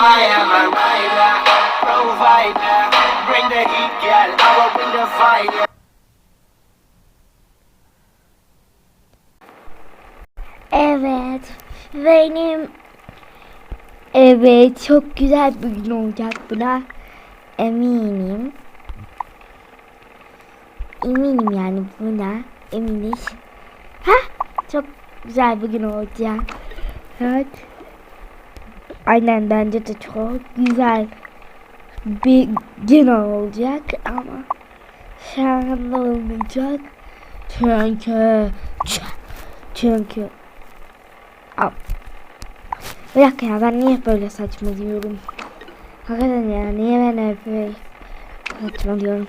I am a rider, provider. Bring the heat, girl. I will bring the fire. Evet. Benim Evet çok güzel bir gün olacak buna eminim. Eminim yani buna eminiz. Ha çok güzel bir gün olacak. Evet. Aynen bence de çok güzel bir gün olacak ama şu olmayacak. Çünkü çünkü Al. Bir dakika ya ben niye böyle saçmalıyorum? Hakikaten ya niye ben hep böyle saçmalıyorum?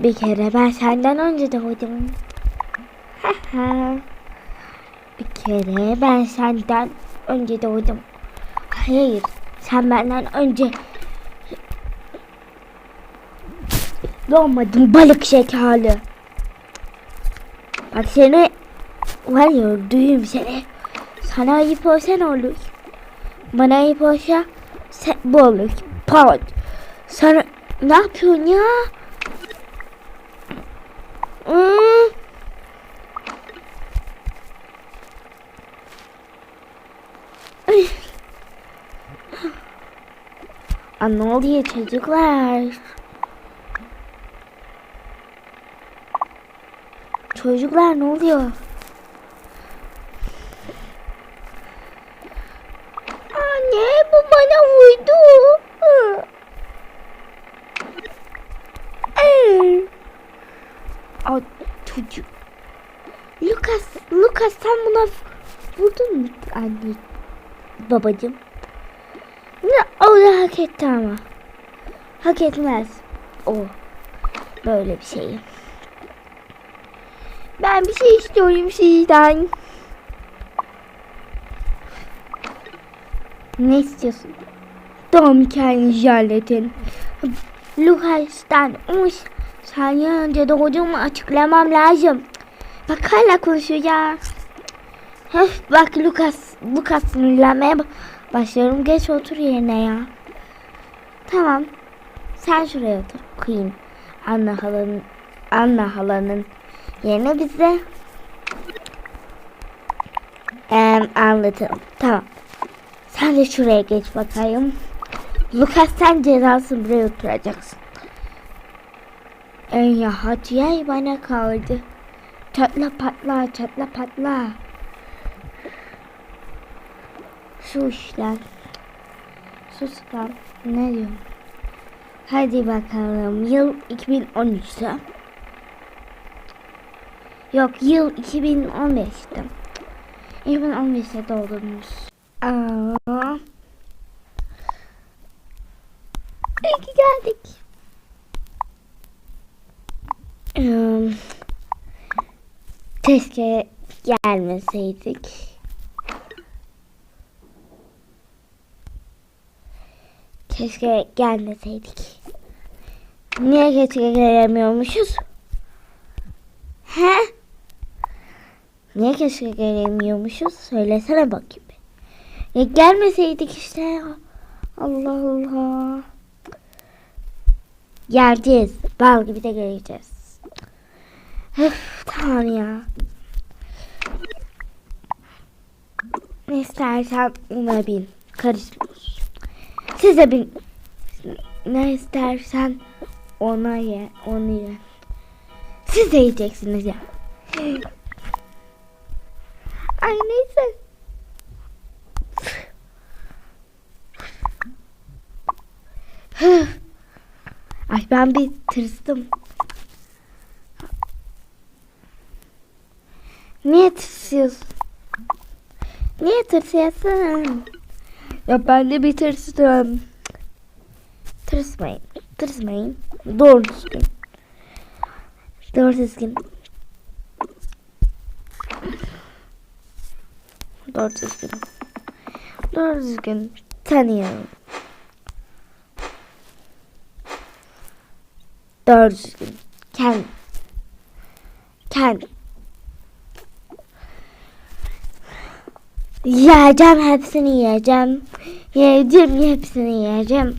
Bir kere ben senden önce doğdum. Bir kere ben senden önce doğdum. Hayır sen benden önce doğmadın balık şekerli. Bak seni var ya öldüreyim seni. Sana ayıp olsa ne olur? Bana ayıp olsa sen, bu olur. Pat. Sana ne yapıyorsun ya? Hmm. Ay. Aa, ne oluyor çocuklar? Çocuklar ne oluyor? Anne bu bana vurdu. Aa, çocuk. Lucas, Lucas sen buna vurdun mu anne? Babacım. Ne o da hak etti ama. Hak etmez. O. Böyle bir şey. Ben bir şey istiyorum sizden. Ne istiyorsun? Doğum hikayenizi halledin. Lucas'tan 10 saniye önce doğduğumu açıklamam lazım. Bak hala konuşuyor ya. Öf, bak Lucas, Lucas sinirlenmeye başlıyorum. Geç otur yerine ya. Tamam. Sen şuraya otur. Queen. Anna halanın, Anna halanın yerine bize em, anlatalım. Tamam. Sen de şuraya geç bakayım. Lucas sen cezasını buraya oturacaksın. En ya hadi ya bana kaldı. Çatla patla çatla patla. Şu işler. Sus lan. Ne diyorum? Hadi bakalım. Yıl 2013'te. Yok yıl 2015'te. 2015'te doğdunuz. Aa. İyi geldik. Um, keşke gelmeseydik. Keşke gelmeseydik. Niye keşke gelemiyormuşuz? He? Niye keşke gelemiyormuşuz? Söylesene bakayım. Ya gelmeseydik işte. Allah Allah. Geleceğiz. Bal gibi de geleceğiz. Öf, tamam ya. İstersen ona bin. Karışmıyoruz. Size bin. Ne istersen ona ye. Onu ye. Siz de yiyeceksiniz ya. Ay neyse. Ay ben bir tırstım. Niye tırsıyorsun? Niye tırsıyorsun? Ya ben de bir tırstım. Tırsmayın. Tırsmayın. Doğru düzgün. Doğru düzgün. Doğru düzgün. Doğru düzgün. Tanıyorum. Doğru düzgün. Kend. Kend. Yiyeceğim hepsini yiyeceğim. Yedim hepsini yedim.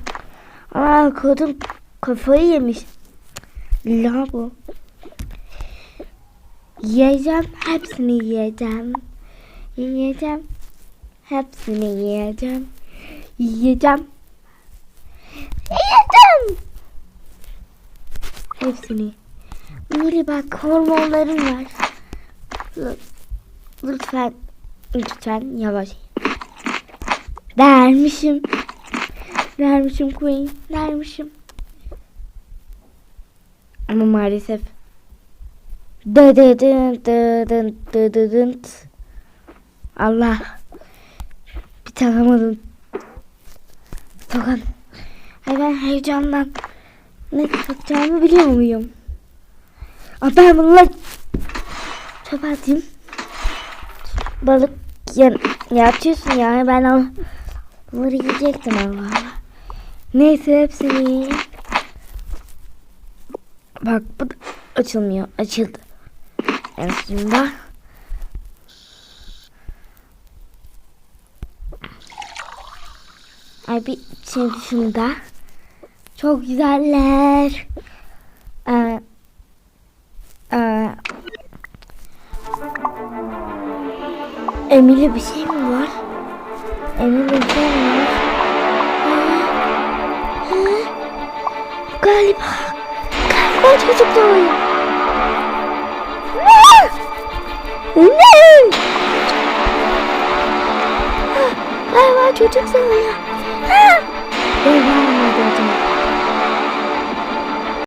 Aa kadın kafayı yemiş. La bu. Yiyeceğim hepsini yiyeceğim. Yiyeceğim. Hepsini yiyeceğim. Yiyeceğim. Yiyeceğim. Hepsini. Mili bak hormonlarım var. Lütfen, lütfen yavaş. Dermişim. Dermişim Queen. Dermişim. Ama maalesef. Dı dı dı dı dı dı dı dı. Allah. Bir takamadım. Tokan. Ay ben heyecandan ne takacağımı biliyor muyum? Aa, ben bununla çöpe atayım. Balık ya, yatıyorsun ya. Ben o bunları yiyecektim Allah. Neyse hepsini. Bak bu da açılmıyor. Açıldı. En sonunda. Ay bir şimdi şunu da. Çok güzeller. Ee, ee, Emily bir şey mi var? Emily bir şey mi Galiba. Galiba çocuk doğuyor. Ne? Ne? Ha, Galiba çocuk doğuyor.